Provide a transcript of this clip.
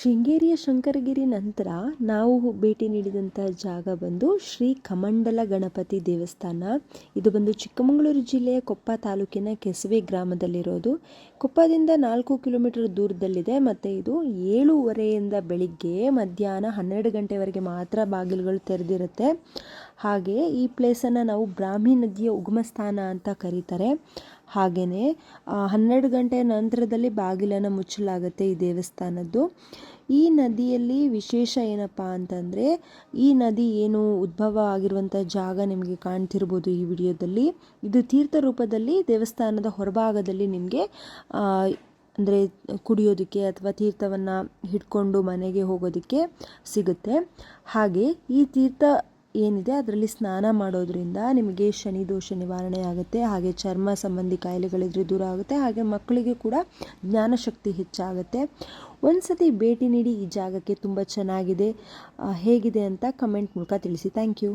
ಶೃಂಗೇರಿಯ ಶಂಕರಗಿರಿ ನಂತರ ನಾವು ಭೇಟಿ ನೀಡಿದಂಥ ಜಾಗ ಬಂದು ಶ್ರೀ ಕಮಂಡಲ ಗಣಪತಿ ದೇವಸ್ಥಾನ. ಇದು ಬಂದು ಚಿಕ್ಕಮಗಳೂರು ಜಿಲ್ಲೆಯ ಕೊಪ್ಪ ತಾಲೂಕಿನ ಕೆಸವೆ ಗ್ರಾಮದಲ್ಲಿರೋದು. ಕೊಪ್ಪದಿಂದ ನಾಲ್ಕು ಕಿಲೋಮೀಟರ್ ದೂರದಲ್ಲಿದೆ. ಮತ್ತು ಇದು ಏಳುವರೆಯಿಂದ ಬೆಳಿಗ್ಗೆ ಮಧ್ಯಾಹ್ನ ಹನ್ನೆರಡು ಗಂಟೆವರೆಗೆ ಮಾತ್ರ ಬಾಗಿಲುಗಳು ತೆರೆದಿರುತ್ತೆ. ಹಾಗೆ ಈ ಪ್ಲೇಸನ್ನು ನಾವು ಬ್ರಾಹ್ಮಿ ನದಿಯ ಉಗಮ ಸ್ಥಾನ ಅಂತ ಕರೀತಾರೆ. ಹಾಗೆಯೇ ಹನ್ನೆರಡು ಗಂಟೆಯ ನಂತರದಲ್ಲಿ ಬಾಗಿಲನ್ನು ಮುಚ್ಚಲಾಗುತ್ತೆ ಈ ದೇವಸ್ಥಾನದ್ದು. ಈ ನದಿಯಲ್ಲಿ ವಿಶೇಷ ಏನಪ್ಪ ಅಂತಂದರೆ, ಈ ನದಿ ಏನು ಉದ್ಭವ ಆಗಿರುವಂಥ ಜಾಗ ನಿಮಗೆ ಕಾಣ್ತಿರ್ಬೋದು ಈ ವಿಡಿಯೋದಲ್ಲಿ. ಇದು ತೀರ್ಥ ರೂಪದಲ್ಲಿ ದೇವಸ್ಥಾನದ ಹೊರಭಾಗದಲ್ಲಿ ನಿಮಗೆ ಅಂದರೆ ಕುಡಿಯೋದಕ್ಕೆ ಅಥವಾ ತೀರ್ಥವನ್ನು ಹಿಡ್ಕೊಂಡು ಮನೆಗೆ ಹೋಗೋದಕ್ಕೆ ಸಿಗುತ್ತೆ. ಹಾಗೆ ಈ ತೀರ್ಥ ಏನಿದೆ ಅದರಲ್ಲಿ ಸ್ನಾನ ಮಾಡೋದ್ರಿಂದ ನಿಮಗೆ ಶನಿ ದೋಷ ನಿವಾರಣೆ ಆಗುತ್ತೆ, ಹಾಗೆ ಚರ್ಮ ಸಂಬಂಧಿ ಕಾಯಿಲೆಗಳಿದ್ರೆ ದೂರ ಆಗುತ್ತೆ, ಹಾಗೆ ಮಕ್ಕಳಿಗೆ ಕೂಡ ಜ್ಞಾನಶಕ್ತಿ ಹೆಚ್ಚಾಗುತ್ತೆ. ಒಂದು ಸತಿ ಭೇಟಿ ನೀಡಿ ಈ ಜಾಗಕ್ಕೆ ತುಂಬ ಚೆನ್ನಾಗಿದೆ. ಹೇಗಿದೆ ಅಂತ ಕಮೆಂಟ್ ಮೂಲಕ ತಿಳಿಸಿ. Thank you.